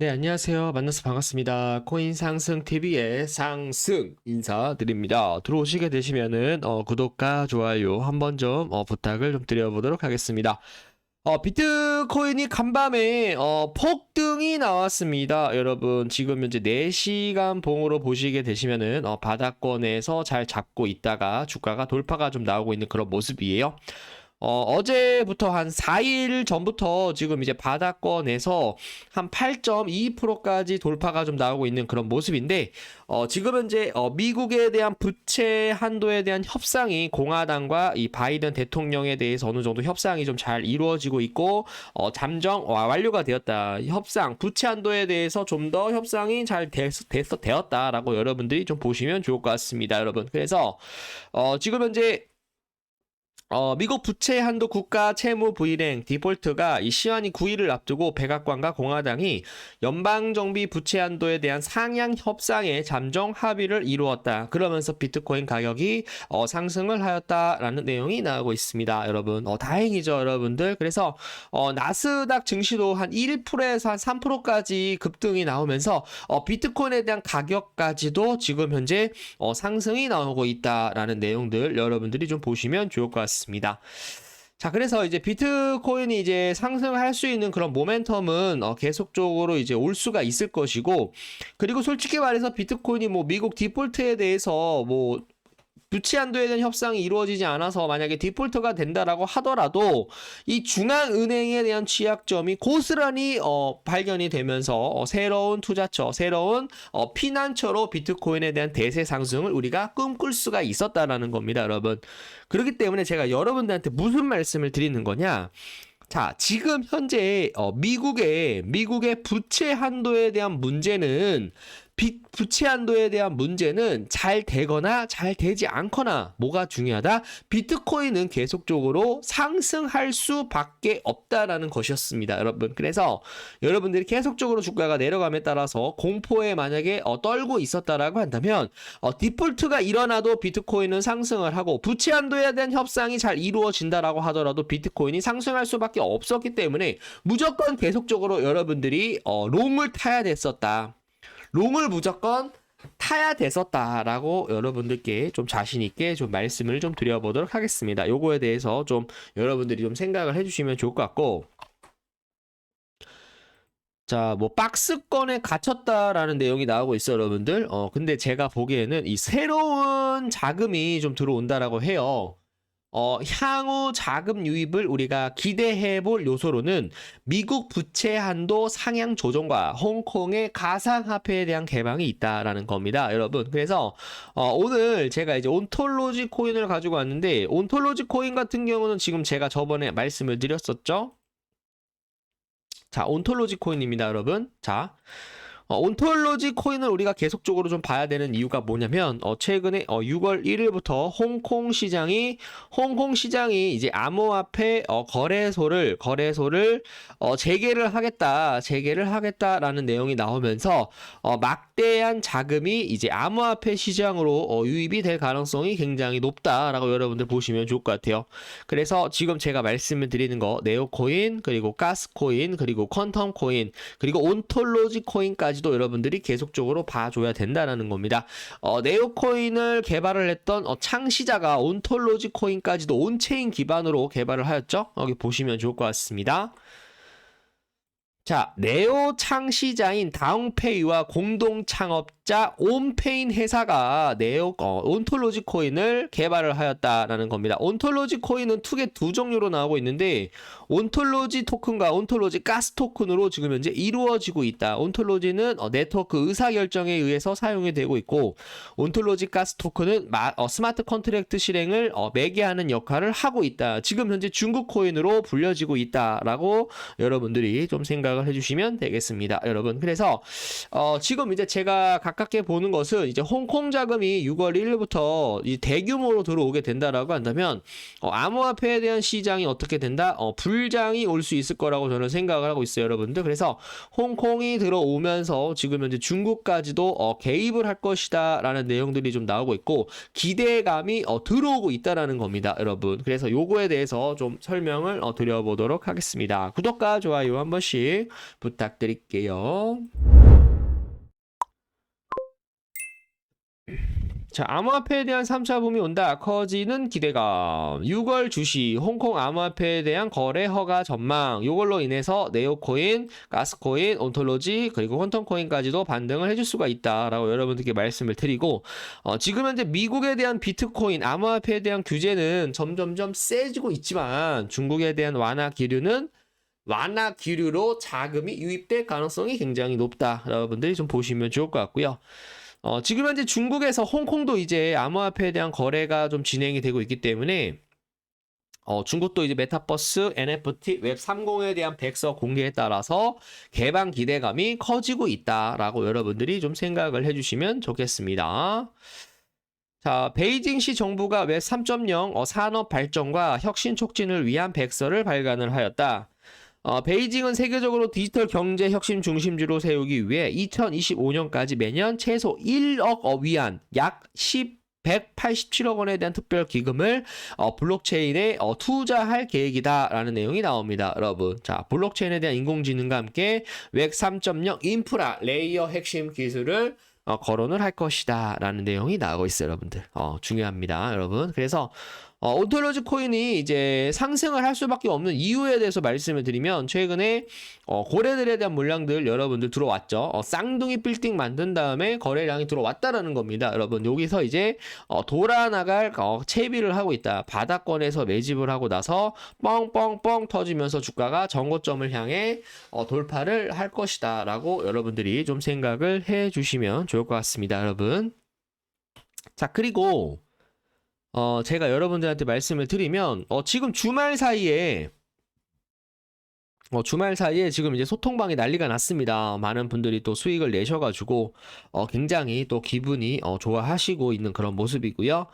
네, 안녕하세요. 만나서 반갑습니다. 코인 상승 TV의 상승 인사드립니다. 들어오시게 되시면은 어, 구독과 좋아요 한번 좀 어, 부탁을 좀 드려보도록 하겠습니다. 어, 비트코인이 간밤에 어, 폭등이 나왔습니다. 여러분 지금 현재 4시간 봉으로 보시게 되시면은 어, 바닥권에서 잘 잡고 있다가 주가가 돌파가 좀 나오고 있는 그런 모습이에요. 어, 어제부터 한 4일 전부터 지금 이제 바닥권에서 한 8.2%까지 돌파가 좀 나오고 있는 그런 모습인데, 어, 지금 현재 어, 미국에 대한 부채 한도에 대한 협상이 공화당과 이 바이든 대통령에 대해서 어느 정도 협상이 좀 잘 이루어지고 있고, 어, 잠정 와- 완료가 되었다. 협상, 부채 한도에 대해서 좀 더 협상이 잘 됐, 됐, 되었다라고 여러분들이 좀 보시면 좋을 것 같습니다, 여러분. 그래서, 어, 지금 현재 어, 미국 부채 한도 국가 채무 불이행 디폴트가 이 시한이 9일을 앞두고 백악관과 공화당이 연방 정비 부채 한도에 대한 상향 협상에 잠정 합의를 이루었다. 그러면서 비트코인 가격이 어, 상승을 하였다라는 내용이 나오고 있습니다. 여러분, 어, 다행이죠, 여러분들. 그래서 어, 나스닥 증시도 한 1%에서 한 3%까지 급등이 나오면서 어, 비트코인에 대한 가격까지도 지금 현재 어, 상승이 나오고 있다라는 내용들 여러분들이 좀 보시면 좋을 것 같습니다. 자, 그래서 이제 비트코인이 이제 상승할 수 있는 그런 모멘텀은 어, 계속적으로 이제 올 수가 있을 것이고, 그리고 솔직히 말해서 비트코인이 뭐 미국 디폴트에 대해서 뭐 부채 한도에 대한 협상이 이루어지지 않아서 만약에 디폴트가 된다라고 하더라도 이 중앙은행에 대한 취약점이 고스란히 어, 발견이 되면서 어, 새로운 투자처, 새로운 어, 피난처로 비트코인에 대한 대세 상승을 우리가 꿈꿀 수가 있었다라는 겁니다, 여러분. 그렇기 때문에 제가 여러분들한테 무슨 말씀을 드리는 거냐? 자, 지금 현재 어, 미국의 미국의 부채 한도에 대한 문제는 빚 부채 한도에 대한 문제는 잘 되거나 잘 되지 않거나 뭐가 중요하다? 비트코인은 계속적으로 상승할 수밖에 없다라는 것이었습니다, 여러분. 그래서 여러분들이 계속적으로 주가가 내려감에 따라서 공포에 만약에 어, 떨고 있었다라고 한다면 어, 디폴트가 일어나도 비트코인은 상승을 하고 부채 한도에 대한 협상이 잘 이루어진다라고 하더라도 비트코인이 상승할 수밖에 없었기 때문에 무조건 계속적으로 여러분들이 어, 롱을 타야 됐었다. 롱을 무조건 타야 됐었다라고 여러분들께 좀 자신 있게 좀 말씀을 좀 드려보도록 하겠습니다. 요거에 대해서 좀 여러분들이 좀 생각을 해주시면 좋을 것 같고. 자, 뭐 박스권에 갇혔다라는 내용이 나오고 있어요, 여러분들. 어, 근데 제가 보기에는 이 새로운 자금이 좀 들어온다라고 해요. 어, 향후 자금 유입을 우리가 기대해 볼 요소로는 미국 부채 한도 상향 조정과 홍콩의 가상화폐에 대한 개방이 있다라는 겁니다, 여러분. 그래서 어, 오늘 제가 이제 온톨로지 코인을 가지고 왔는데 온톨로지 코인 같은 경우는 지금 제가 저번에 말씀을 드렸었죠. 자, 온톨로지 코인입니다, 여러분. 자, 어, 온톨로지 코인을 우리가 계속적으로 좀 봐야 되는 이유가 뭐냐면 어, 최근에 어, 6월 1일부터 홍콩 시장이 홍콩 시장이 이제 암호화폐 어, 거래소를 거래소를 어, 재개를 하겠다 재개를 하겠다라는 내용이 나오면서 어, 막대한 자금이 이제 암호화폐 시장으로 어, 유입이 될 가능성이 굉장히 높다라고 여러분들 보시면 좋을 것 같아요. 그래서 지금 제가 말씀을 드리는 거 네오코인 그리고 가스코인 그리고 퀀텀 코인 그리고 온톨로지 코인까지 도 여러분들이 계속적으로 봐줘야 된다라는 겁니다. 어, 네오코인을 개발을 했던 어, 창시자가 온톨로지 코인까지도 온체인 기반으로 개발을 하였죠. 여기 보시면 좋을 것 같습니다. 자, 네오 창시자인 다웅페이와 공동 창업 자 온페인 회사가 네오 어, 온톨로지 코인을 개발을 하였다라는 겁니다. 온톨로지 코인은 투 개 두 종류로 나오고 있는데 온톨로지 토큰과 온톨로지 가스 토큰으로 지금 현재 이루어지고 있다. 온톨로지는 어, 네트워크 의사 결정에 의해서 사용이 되고 있고 온톨로지 가스 토큰은 마- 어, 스마트 컨트랙트 실행을 어, 매개하는 역할을 하고 있다. 지금 현재 중국 코인으로 불려지고 있다라고 여러분들이 좀 생각을 해주시면 되겠습니다, 여러분. 그래서 어, 지금 이제 제가 각 가깝게 보는 것은 이제 홍콩 자금이 6월 1일부터 이 대규모로 들어오게 된다라고 한다면 어, 암호화폐에 대한 시장이 어떻게 된다? 어, 불장이 올 수 있을 거라고 저는 생각을 하고 있어요, 여러분들. 그래서 홍콩이 들어오면서 지금 현재 중국까지도 어, 개입을 할 것이다라는 내용들이 좀 나오고 있고 기대감이 어, 들어오고 있다라는 겁니다, 여러분. 그래서 요거에 대해서 좀 설명을 어, 드려보도록 하겠습니다. 구독과 좋아요 한 번씩 부탁드릴게요. 자, 암호화폐에 대한 3차 붐이 온다. 커지는 기대감. 6월 주시 홍콩 암호화폐에 대한 거래 허가 전망. 요걸로 인해서 네오코인, 가스코인, 온톨로지 그리고 퀀텀코인까지도 반등을 해줄 수가 있다라고 여러분들께 말씀을 드리고 어, 지금 현재 미국에 대한 비트코인 암호화폐에 대한 규제는 점점점 세지고 있지만 중국에 대한 완화 기류는 완화 기류로 자금이 유입될 가능성이 굉장히 높다. 여러분들이 좀 보시면 좋을 것 같고요. 어, 지금 현재 중국에서 홍콩도 이제 암호화폐에 대한 거래가 좀 진행이 되고 있기 때문에 어, 중국도 이제 메타버스, NFT, 웹 30에 대한 백서 공개에 따라서 개방 기대감이 커지고 있다라고 여러분들이 좀 생각을 해주시면 좋겠습니다. 자, 베이징시 정부가 웹 3.0 어, 산업 발전과 혁신 촉진을 위한 백서를 발간을 하였다. 어, 베이징은 세계적으로 디지털 경제 혁신 중심지로 세우기 위해 2025년까지 매년 최소 1억 어, 위안 약 10, 187억 원에 대한 특별 기금을 어, 블록체인에 어, 투자할 계획이다라는 내용이 나옵니다, 여러분. 자, 블록체인에 대한 인공지능과 함께 웹 3.0 인프라 레이어 핵심 기술을 어, 거론을 할 것이다라는 내용이 나오고 있어요, 여러분들. 어, 중요합니다, 여러분. 그래서 어, 온톨로지 코인이 이제 상승을 할 수밖에 없는 이유에 대해서 말씀을 드리면 최근에 어, 고래들에 대한 물량들 여러분들 들어왔죠. 어, 쌍둥이 빌딩 만든 다음에 거래량이 들어왔다라는 겁니다. 여러분 여기서 이제 어, 돌아 나갈 어, 채비를 하고 있다. 바닥권에서 매집을 하고 나서 뻥뻥뻥 터지면서 주가가 정고점을 향해 어, 돌파를 할 것이다라고 여러분들이 좀 생각을 해 주시면 좋을 것 같습니다, 여러분. 자 그리고 어, 제가 여러분들한테 말씀을 드리면, 어, 지금 주말 사이에, 어, 주말 사이에 지금 이제 소통방이 난리가 났습니다. 많은 분들이 또 수익을 내셔가지고, 어, 굉장히 또 기분이, 어, 좋아하시고 있는 그런 모습이고요.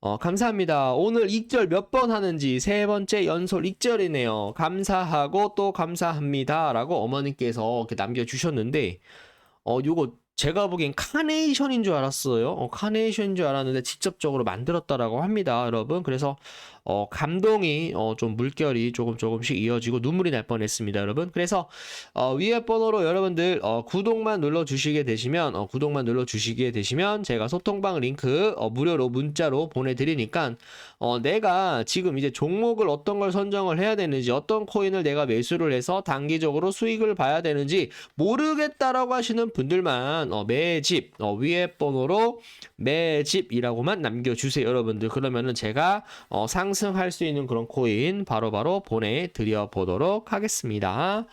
어, 감사합니다. 오늘 익절 몇 번 하는지 세 번째 연속 익절이네요. 감사하고 또 감사합니다. 라고 어머님께서 이렇게 남겨주셨는데, 어, 요거 제가 보기엔 카네이션인 줄 알았어요. 어, 카네이션인 줄 알았는데 직접적으로 만들었다라고 합니다, 여러분. 그래서 어, 감동이 어, 좀 물결이 조금 조금씩 이어지고 눈물이 날 뻔했습니다, 여러분. 그래서 어, 위에 번호로 여러분들 어, 구독만 눌러 주시게 되시면 어, 구독만 눌러 주시게 되시면 제가 소통방 링크 어, 무료로 문자로 보내드리니까 어, 내가 지금 이제 종목을 어떤 걸 선정을 해야 되는지 어떤 코인을 내가 매수를 해서 단기적으로 수익을 봐야 되는지 모르겠다라고 하시는 분들만 어, 매집 어, 위에 번호로 매집이라고만 남겨주세요, 여러분들. 그러면은 제가 어, 상 승할 수 있는 그런 코인 바로 바로 보내드려 보도록 하겠습니다.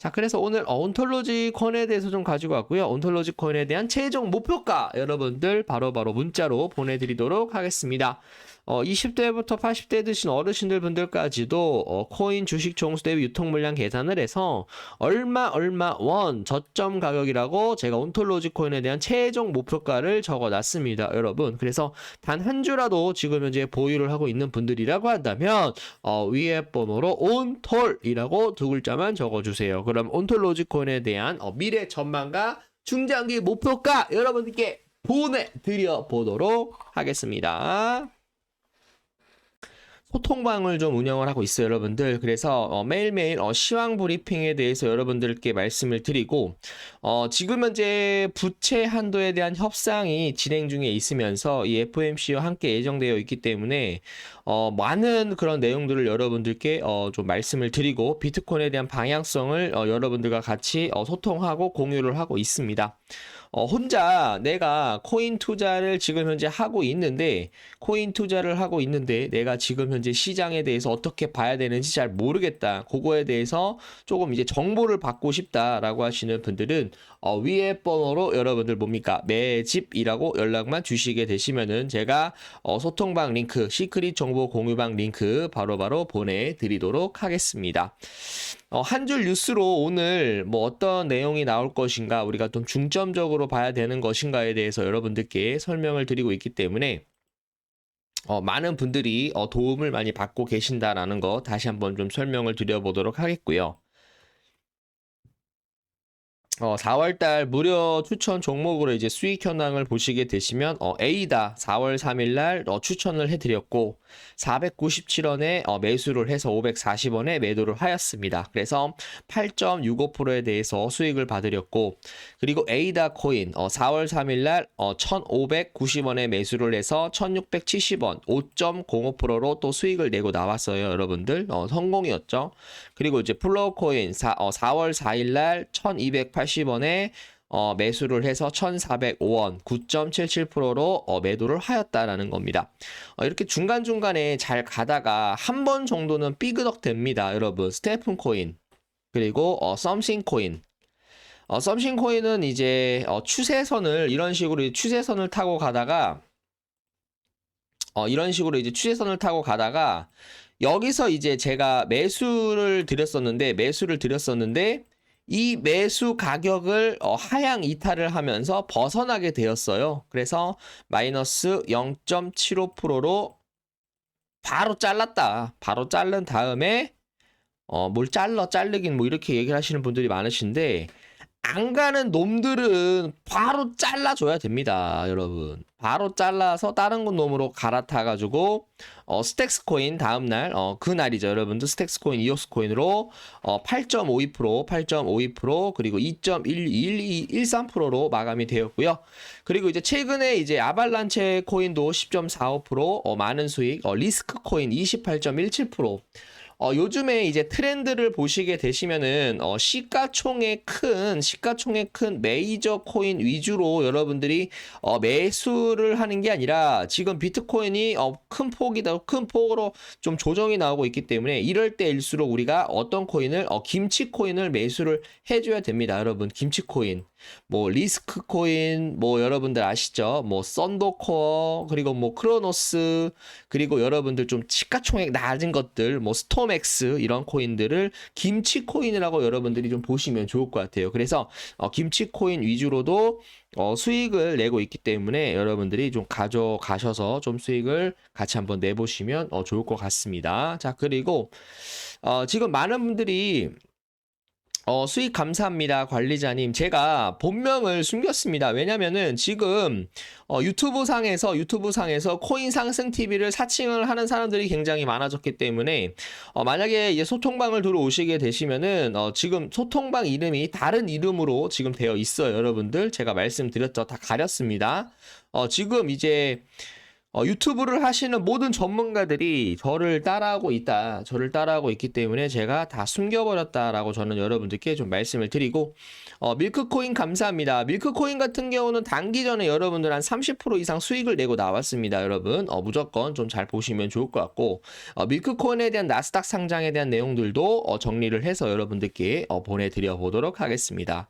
자, 그래서 오늘 어, 온톨로지 코인에 대해서 좀 가지고 왔고요. 온톨로지 코인에 대한 최종 목표가 여러분들 바로 바로 문자로 보내드리도록 하겠습니다. 어, 20대부터 80대 드신 어르신들 분들까지도 어, 코인 주식 종수 대비 유통 물량 계산을 해서 얼마 얼마 원 저점 가격이라고 제가 온톨로지 코인에 대한 최종 목표가를 적어 놨습니다, 여러분. 그래서 단 한 주라도 지금 현재 보유를 하고 있는 분들이라고 한다면 어, 위에 번호로 온톨이라고 두 글자만 적어 주세요. 그럼 온톨로지 코인에 대한 어, 미래 전망과 중장기 목표가 여러분들께 보내드려 보도록 하겠습니다. 소통방을 좀 운영을 하고 있어요, 여러분들. 그래서 어, 매일매일 어, 시황 브리핑에 대해서 여러분들께 말씀을 드리고 어, 지금 현재 부채 한도에 대한 협상이 진행 중에 있으면서 이 FOMC와 함께 예정되어 있기 때문에 어, 많은 그런 내용들을 여러분들께 어, 좀 말씀을 드리고 비트코인에 대한 방향성을 어, 여러분들과 같이 어, 소통하고 공유를 하고 있습니다. 어, 혼자 내가 코인 투자를 지금 현재 하고 있는데, 코인 투자를 하고 있는데, 내가 지금 현재 시장에 대해서 어떻게 봐야 되는지 잘 모르겠다. 그거에 대해서 조금 이제 정보를 받고 싶다라고 하시는 분들은 어, 위에 번호로 여러분들 뭡니까 매집이라고 연락만 주시게 되시면은 제가 어, 소통방 링크 시크릿 정보 공유방 링크 바로바로 보내드리도록 하겠습니다. 어, 한 줄 뉴스로 오늘 뭐 어떤 내용이 나올 것인가 우리가 좀 중점적으로 봐야 되는 것인가에 대해서 여러분들께 설명을 드리고 있기 때문에 어, 많은 분들이 어, 도움을 많이 받고 계신다라는 거 다시 한번 좀 설명을 드려보도록 하겠고요. 어, 4월달 무료 추천 종목으로 이제 수익 현황을 보시게 되시면 어, A다 4월 3일날 어, 추천을 해드렸고 497원에 어, 매수를 해서 540원에 매도를 하였습니다. 그래서 8.65%에 대해서 수익을 받으렸고 그리고 A다 코인 어, 4월 3일날 어, 1,590원에 매수를 해서 1,670원 5.05%로 또 수익을 내고 나왔어요, 여러분들. 어, 성공이었죠. 그리고 이제 플로우 코인 4, 어, 4월 4일날 1,280 원에 어, 매수를 해서 1,405원 9.77%로 어, 매도를 하였다라는 겁니다. 어, 이렇게 중간중간에 잘 가다가 한 번 정도는 삐그덕 됩니다, 여러분. 스테픈 코인 그리고 어, 썸싱 코인 어, 썸싱 코인은 이제 어, 추세선을 이런 식으로 추세선을 타고 가다가 어, 이런 식으로 이제 추세선을 타고 가다가 여기서 이제 제가 매수를 드렸었는데 매수를 드렸었는데 이 매수 가격을 어, 하향 이탈을 하면서 벗어나게 되었어요. 그래서 마이너스 0.75%로 바로 잘랐다. 바로 자른 다음에 어, 뭘 잘라 자르긴 뭐 이렇게 얘기를 하시는 분들이 많으신데 안 가는 놈들은 바로 잘라줘야 됩니다, 여러분. 바로 잘라서 다른 건 놈으로 갈아타가지고 어, 스택스 코인 다음날 어, 그 날이죠, 여러분들 스택스 코인, 이오스 코인으로 어, 8.52%, 8.52% 그리고 2.1213%로 마감이 되었고요. 그리고 이제 최근에 이제 아발란체 코인도 10.45% 어, 많은 수익, 어, 리스크 코인 28.17%. 어, 요즘에 이제 트렌드를 보시게 되시면은 어, 시가총액 큰 시가총액 큰 메이저 코인 위주로 여러분들이 어, 매수를 하는 게 아니라 지금 비트코인이 어, 큰 폭이다 큰 폭으로 좀 조정이 나오고 있기 때문에 이럴 때일수록 우리가 어떤 코인을 어, 김치 코인을 매수를 해줘야 됩니다, 여러분 김치 코인. 뭐 리스크 코인 뭐 여러분들 아시죠? 뭐 썬더코어 그리고 뭐 크로노스 그리고 여러분들 좀 시가총액 낮은 것들 뭐 스톰 엑스 이런 코인들을 김치 코인이라고 여러분들이 좀 보시면 좋을 것 같아요. 그래서 어, 김치 코인 위주로도 어, 수익을 내고 있기 때문에 여러분들이 좀 가져가셔서 좀 수익을 같이 한번 내보시면 어, 좋을 것 같습니다. 자 그리고 어, 지금 많은 분들이 어, 수익 감사합니다, 관리자님. 제가 본명을 숨겼습니다. 왜냐면은 지금 어, 유튜브 상에서 유튜브 상에서 코인 상승 TV를 사칭을 하는 사람들이 굉장히 많아졌기 때문에 어, 만약에 이제 소통방을 들어오시게 되시면은 어, 지금 소통방 이름이 다른 이름으로 지금 되어 있어요, 여러분들. 제가 말씀드렸죠, 다 가렸습니다. 어, 지금 이제 어, 유튜브를 하시는 모든 전문가들이 저를 따라하고 있다. 저를 따라하고 있기 때문에 제가 다 숨겨버렸다라고 저는 여러분들께 좀 말씀을 드리고, 어, 밀크코인 감사합니다. 밀크코인 같은 경우는 단기 전에 여러분들 한 30% 이상 수익을 내고 나왔습니다. 여러분, 어, 무조건 좀 잘 보시면 좋을 것 같고, 어, 밀크코인에 대한 나스닥 상장에 대한 내용들도 어, 정리를 해서 여러분들께 어, 보내드려 보도록 하겠습니다.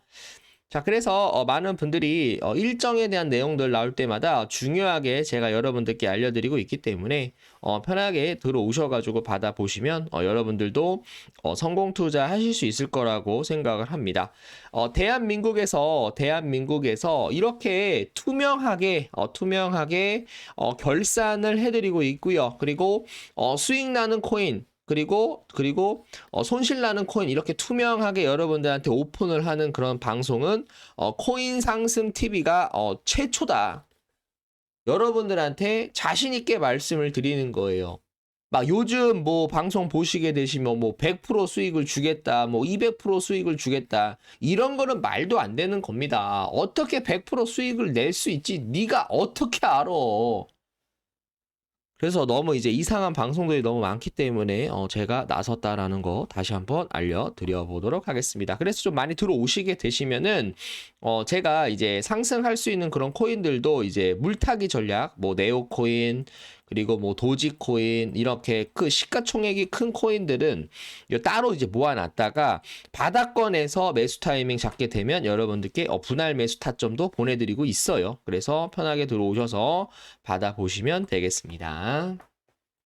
자, 그래서 어, 많은 분들이 어, 일정에 대한 내용들 나올 때마다 중요하게 제가 여러분들께 알려드리고 있기 때문에 어, 편하게 들어오셔가지고 받아보시면 어, 여러분들도 어, 성공 투자 하실 수 있을 거라고 생각을 합니다. 어, 대한민국에서 대한민국에서 이렇게 투명하게 어, 투명하게 어, 결산을 해드리고 있고요. 그리고 어, 수익 나는 코인 그리고 그리고 어, 손실 나는 코인 이렇게 투명하게 여러분들한테 오픈을 하는 그런 방송은 어, 코인 상승 TV가 어, 최초다. 여러분들한테 자신 있게 말씀을 드리는 거예요. 막 요즘 뭐 방송 보시게 되시면 뭐 100% 수익을 주겠다, 뭐 200% 수익을 주겠다. 이런 거는 말도 안 되는 겁니다. 어떻게 100% 수익을 낼 수 있지? 네가 어떻게 알아? 그래서 너무 이제 이상한 방송들이 너무 많기 때문에 어 제가 나섰다라는 거 다시 한번 알려드려 보도록 하겠습니다. 그래서 좀 많이 들어오시게 되시면은 어 제가 이제 상승할 수 있는 그런 코인들도 이제 물타기 전략, 뭐 네오 코인, 그리고 뭐 도지코인 이렇게 그 시가총액이 큰 코인들은 요 따로 이제 모아놨다가 바닥권에서 매수 타이밍 잡게 되면 여러분들께 어, 분할 매수 타점도 보내드리고 있어요. 그래서 편하게 들어오셔서 받아보시면 되겠습니다.